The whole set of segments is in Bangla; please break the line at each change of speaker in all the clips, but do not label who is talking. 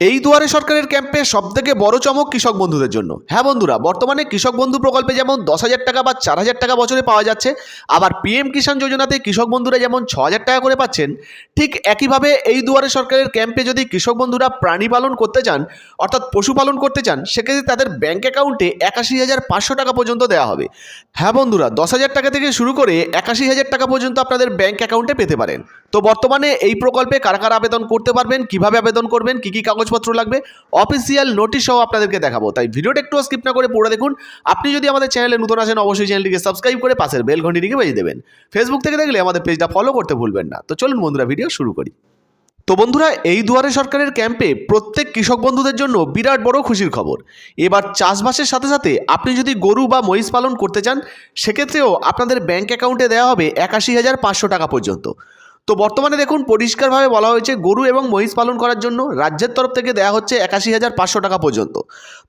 এই দুয়ারে সরকারের ক্যাম্পে সবথেকে বড় চমক কৃষক বন্ধুদের জন্য। হ্যাঁ বন্ধুরা, বর্তমানে কৃষক বন্ধু প্রকল্পে যেমন দশ হাজার টাকা বা চার হাজার টাকা বছরে পাওয়া যাচ্ছে, আবার পিএম কিষাণ যোজনাতে কৃষক বন্ধুরা যেমন ছ হাজার টাকা করে পাচ্ছেন, ঠিক একইভাবে এই দুয়ারে সরকারের ক্যাম্পে যদি কৃষক বন্ধুরা প্রাণী পালন করতে চান, অর্থাৎ পশুপালন করতে চান, সেক্ষেত্রে তাদের ব্যাঙ্ক অ্যাকাউন্টে একাশি হাজার পাঁচশো টাকা পর্যন্ত দেওয়া হবে। হ্যাঁ বন্ধুরা, দশ হাজার টাকা থেকে শুরু করে একাশি হাজার টাকা পর্যন্ত আপনাদের ব্যাঙ্ক অ্যাকাউন্টে পেতে পারেন। তো বর্তমানে এই প্রকল্পে কারা কারা আবেদন করতে পারবেন, কীভাবে আবেদন করবেন, কি কি কাগজপত্র লাগবে। অফিসিয়াল নোটিশ সহ আপনাদেরকে দেখাবো। তাই ভিডিওটা একটু স্কিপ না করে পড়ে দেখুন। আপনি যদি আমাদের চ্যানেলে নতুন আসেন, অবশ্যই চ্যানেলটিকে সাবস্ক্রাইব করে পাশের বেল ঘন্টিটিকে বেজে দেবেন। ফেসবুক থেকে দেখলে আমাদের পেজটা ফলো করতে ভুলবেন না। তো চলুন বন্ধুরা ভিডিও শুরু করি। তো বন্ধুরা, এই দুয়ারে সরকারের ক্যাম্পে প্রত্যেক কৃষক বন্ধুদের জন্য বিরাট বড় খুশির খবর। এবার চাষবাসের সাথে সাথে আপনি যদি গরু বা মহিষ পালন করতে চান, সেক্ষেত্রেও আপনাদের ব্যাংক অ্যাকাউন্টে দেওয়া হবে একাশি হাজার পাঁচশো টাকা পর্যন্ত। তো বর্তমানে দেখুন পরিষ্কারভাবে বলা হয়েছে গরু এবং মহিষ পালন করার জন্য রাজ্যের তরফ থেকে দেওয়া হচ্ছে একাশি হাজার পাঁচশো টাকা পর্যন্ত।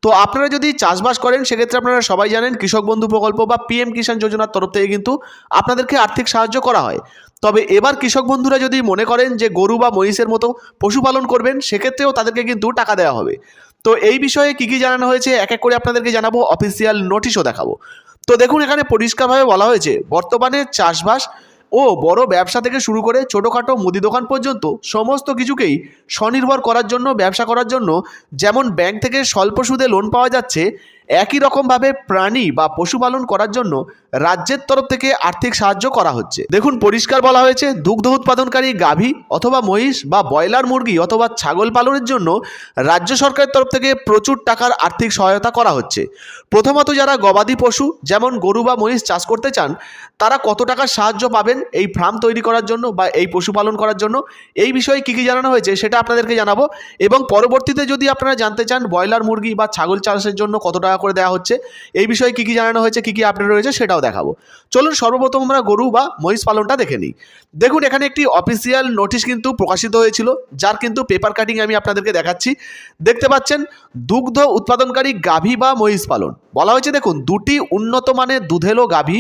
তো আপনারা যদি চাষবাস করেন, সেক্ষেত্রে আপনারা সবাই জানেন কৃষক বন্ধু প্রকল্প বা পিএম কিষাণ যোজনার তরফ থেকে কিন্তু আপনাদেরকে আর্থিক সাহায্য করা হয়। তবে এবার কৃষক বন্ধুরা যদি মনে করেন যে গরু বা মহিষের মতো পশুপালন করবেন, সেক্ষেত্রেও তাদেরকে কিন্তু টাকা দেওয়া হবে। তো এই বিষয়ে কী কী জানানো হয়েছে, এক এক করে আপনাদেরকে জানাব, অফিসিয়াল নোটিশও দেখাবো। তো দেখুন এখানে পরিষ্কারভাবে বলা হয়েছে, বর্তমানে চাষবাস ও বড় ব্যবসা থেকে শুরু করে ছোটোখাটো মুদি দোকান পর্যন্ত সমস্ত কিছুকেই স্বনির্ভর করার জন্য, ব্যবসা করার জন্য যেমন ব্যাংক থেকে স্বল্প সুদে লোন পাওয়া যাচ্ছে একই রকমভাবে প্রাণী বা পশুপালন করার জন্য রাজ্যের তরফ থেকে আর্থিক সাহায্য করা হচ্ছে। দেখুন, পরিষ্কার বলা হয়েছে, দুগ্ধ উৎপাদনকারী গাভী অথবা মহিষ বা ব্রয়লার মুরগি অথবা ছাগল পালনের জন্য রাজ্য সরকারের তরফ থেকে প্রচুর টাকার আর্থিক সহায়তা করা হচ্ছে। প্রথমত যারা গবাদি পশু, যেমন গরু বা মহিষ চাষ করতে চান, তারা কত টাকার সাহায্য পাবেন এই ফার্ম তৈরি করার জন্য বা এই পশুপালন করার জন্য? এই বিষয়ে কী কী জানানো হয়েছে সেটা আপনাদেরকে জানাব। এবং পরবর্তীতে যদি আপনারা জানতে চান ব্রয়লার মুরগি বা ছাগল চাষের জন্য কত টাকা করে দেওয়া হচ্ছে। এই বিষয়ে কী কী জানানো হয়েছে, কী কী আপডেট রয়েছে সেটাও দেখাবো। চলুন সর্বপ্রথম আমরা গরু বা মহিষ পালনটা দেখে নিই। দেখুন, এখানে একটি অফিসিয়াল নোটিশ কিন্তু প্রকাশিত হয়েছিল, যার কিন্তু পেপার কাটিং আমি আপনাদেরকে দেখাচ্ছি। দেখতে পাচ্ছেন, দুগ্ধ উৎপাদনকারী গাভী বা মহিষ পালন। বলা হয়েছে, দেখুন, দুটি উন্নত মানের দুধেলো গাভী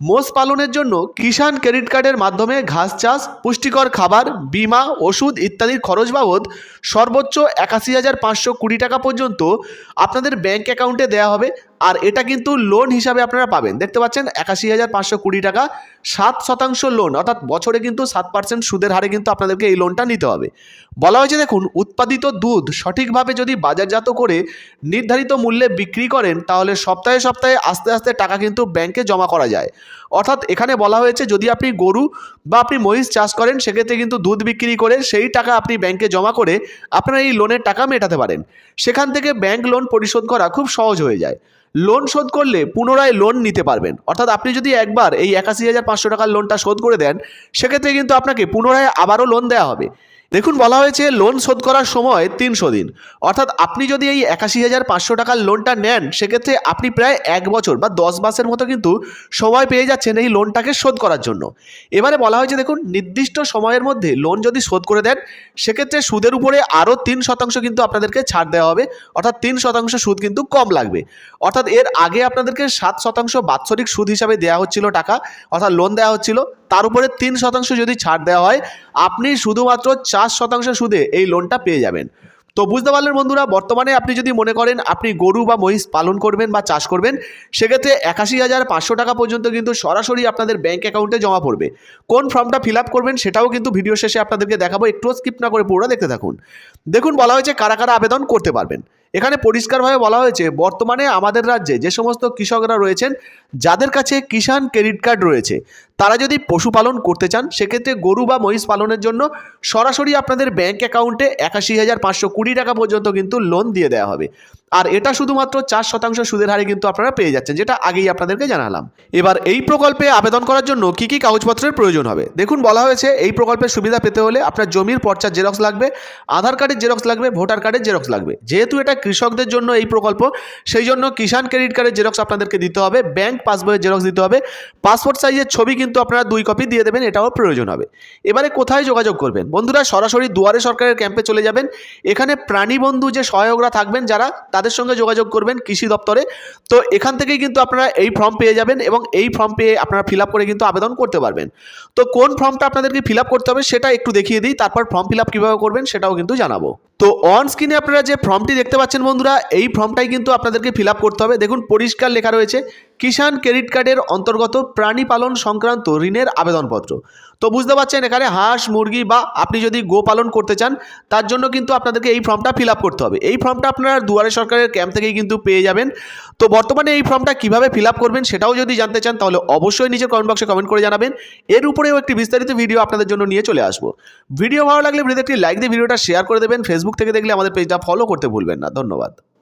মোষ পালনের জন্য কিষাণ ক্রেডিট কার্ডের মাধ্যমে ঘাস চাষ, পুষ্টিকর খাবার, বিমা, ওষুধ ইত্যাদির খরচ বাবদ সর্বোচ্চ একাশি হাজার পাঁচশো কুড়ি টাকা পর্যন্ত আপনাদের ব্যাঙ্ক অ্যাকাউন্টে দেওয়া হবে। আর এটা কিন্তু লোন হিসাবে আপনারা পাবেন। দেখতে পাচ্ছেন, একাশি হাজার পাঁচশো কুড়ি টাকা, সাত শতাংশ লোন অর্থাৎ বছরে কিন্তু সাত পার্সেন্ট সুদের হারে কিন্তু আপনাদেরকে এই লোনটা নিতে হবে। বলা হয়েছে, দেখুন, উৎপাদিত দুধ সঠিকভাবে যদি বাজারজাত করে নির্ধারিত মূল্যে বিক্রি করেন, তাহলে সপ্তাহে সপ্তাহে আস্তে আস্তে টাকা কিন্তু ব্যাংকে জমা করা যায়। অর্থাৎ এখানে বলা হয়েছে যদি আপনি গরু বা আপনি মহিষ চাষ করেন, সেক্ষেত্রে কিন্তু দুধ বিক্রি করে সেই টাকা আপনি ব্যাংকে জমা করে আপনার এই লোনের টাকা মেটাতে পারেন। সেখান থেকে ব্যাংক লোন পরিশোধ করা খুব সহজ হয়ে যায়। লোন শোধ করলে পুনরায় লোন নিতে পারবেন। অর্থাৎ আপনি যদি একবার এই একাশি হাজার পাঁচশো টাকার লোনটা শোধ করে দেন, সেক্ষেত্রে কিন্তু আপনাকে পুনরায় আবারও লোন দেওয়া হবে। দেখুন, বলা হয়েছে লোন শোধ করার সময় তিনশো দিন। অর্থাৎ আপনি যদি এই একাশি হাজার পাঁচশো টাকার লোনটা নেন, সেক্ষেত্রে আপনি প্রায় এক বছর বা দশ মাসের মতো কিন্তু সময় পেয়ে যাচ্ছেন এই লোনটাকে শোধ করার জন্য। এবারে বলা হয়েছে, দেখুন, নির্দিষ্ট সময়ের মধ্যে লোন যদি শোধ করে দেন, সেক্ষেত্রে সুদের উপরে আরও তিন শতাংশ কিন্তু আপনাদেরকে ছাড় দেওয়া হবে। অর্থাৎ তিন শতাংশ সুদ কিন্তু কম লাগবে। অর্থাৎ এর আগে আপনাদেরকে সাত শতাংশ বাৎসরিক সুদ হিসাবে দেওয়া হচ্ছিল টাকা, অর্থাৎ লোন দেওয়া হচ্ছিল। তার উপরে তিন শতাংশ যদি ছাড় দেওয়া হয়, আপনি শুধুমাত্র চার শতাংশ সুদে এই লোনটা পেয়ে যাবেন। তো বুঝতে পারলেন বন্ধুরা, বর্তমানে আপনি যদি মনে করেন আপনি গরু বা মহিষ পালন করবেন বা চাষ করবেন, সেক্ষেত্রে একাশি হাজার পাঁচশো টাকা পর্যন্ত কিন্তু সরাসরি আপনাদের ব্যাঙ্ক অ্যাকাউন্টে জমা পড়বে। কোন ফর্মটা ফিল করবেন সেটাও কিন্তু ভিডিও শেষে আপনাদেরকে দেখাবো, একটু স্কিপ না করে পুরোটা দেখতে থাকুন। দেখুন, বলা হয়েছে কারা কারা আবেদন করতে পারবেন। এখানে পরিষ্কারভাবে বলা হয়েছে, বর্তমানে আমাদের রাজ্যে যে সমস্ত কৃষকরা রয়েছেন, যাদের কাছে কিষাণ ক্রেডিট কার্ড রয়েছে তারা যদি পশুপালন করতে চান, সেক্ষেত্রে গরু বা মহিষ পালনের জন্য সরাসরি আপনাদের ব্যাঙ্ক অ্যাকাউন্টে একাশি হাজার পাঁচশো কুড়ি টাকা পর্যন্ত কিন্তু লোন দিয়ে দেওয়া হবে। আর এটা শুধুমাত্র চার শতাংশ সুদের হারে কিন্তু আপনারা পেয়ে যাচ্ছেন, যেটা আগেই আপনাদেরকে জানালাম। এবার এই প্রকল্পে আবেদন করার জন্য কি কি কাগজপত্রের প্রয়োজন হবে? দেখুন, বলা হয়েছে এই প্রকল্পের সুবিধা পেতে হলে আপনার জমির পর্চার জেরক্স লাগবে, আধার কার্ডের জেরক্স লাগবে, ভোটার কার্ডের জেরক্স লাগবে। যেহেতু এটা কৃষকদের জন্য এই প্রকল্প, সেই জন্য কিষাণ ক্রেডিট কার্ডের জেরক্স আপনাদেরকে দিতে হবে ব্যাংক পাসবইয়ের জেরক্স দিতে হবে পাসপোর্ট সাইজের ছবি কিন্তু আপনারা দুই কপি দিয়ে দেবেন, এটাও প্রয়োজন হবে। এবারে কোথায় যোগাযোগ করবেন? বন্ধুরা, সরাসরি দুয়ারে সরকারের ক্যাম্পে চলে যাবেন। এখানে প্রাণী বন্ধু যে সহায়করা থাকবেন যারা, তাদের সঙ্গে যোগাযোগ করবেন কৃষি দপ্তরে। তো এখান থেকেই কিন্তু আপনারা এই ফর্ম পেয়ে যাবেন এবং এই ফর্ম পেয়ে আপনারা ফিল করে কিন্তু আবেদন করতে পারবেন। তো কোন ফর্মটা আপনাদেরকে ফিল করতে হবে, সেটা একটু দেখিয়ে দিই, তারপর ফর্ম ফিল আপ কীভাবে করবেন, সেটাও কিন্তু জানাব। তো অন স্ক্রিনে আপনারা যে ফর্মটি দেখতে পাচ্ছেন বন্ধুরা, এই ফর্মটাই কিন্তু আপনাদেরকে ফিল করতে হবে। দেখুন, পরিষ্কার লেখা রয়েছে, কিষাণ ক্রেডিট কার্ডের অন্তর্গত প্রাণী পালন সংক্রান্ত ঋণের আবেদনপত্র। তো বুঝতে পারছেন এখানে হাঁস, মুরগি বা আপনি যদি গো পালন করতে চান, তার জন্য কিন্তু আপনাদেরকে এই ফর্মটা ফিল করতে হবে। এই ফর্মটা আপনারা দুয়ারে সরকারের ক্যাম্প থেকেই কিন্তু পেয়ে যাবেন। তো বর্তমানে এই ফর্মটা কীভাবে ফিল করবেন সেটাও যদি জানতে চান, তাহলে অবশ্যই নিচের কমেন্ট বক্সে কমেন্ট করে জানাবেন। এর উপরেও একটি বিস্তারিত ভিডিও আপনাদের জন্য নিয়ে চলে আসব। ভিডিও ভালো লাগলে ভিডিওতে একটি লাইক দিয়ে ভিডিওটা শেয়ার করে দেবেন। ফেসবুক থেকে দেখলে আমাদের পেজটা ফলো করতে ভুলবেন না। ধন্যবাদ।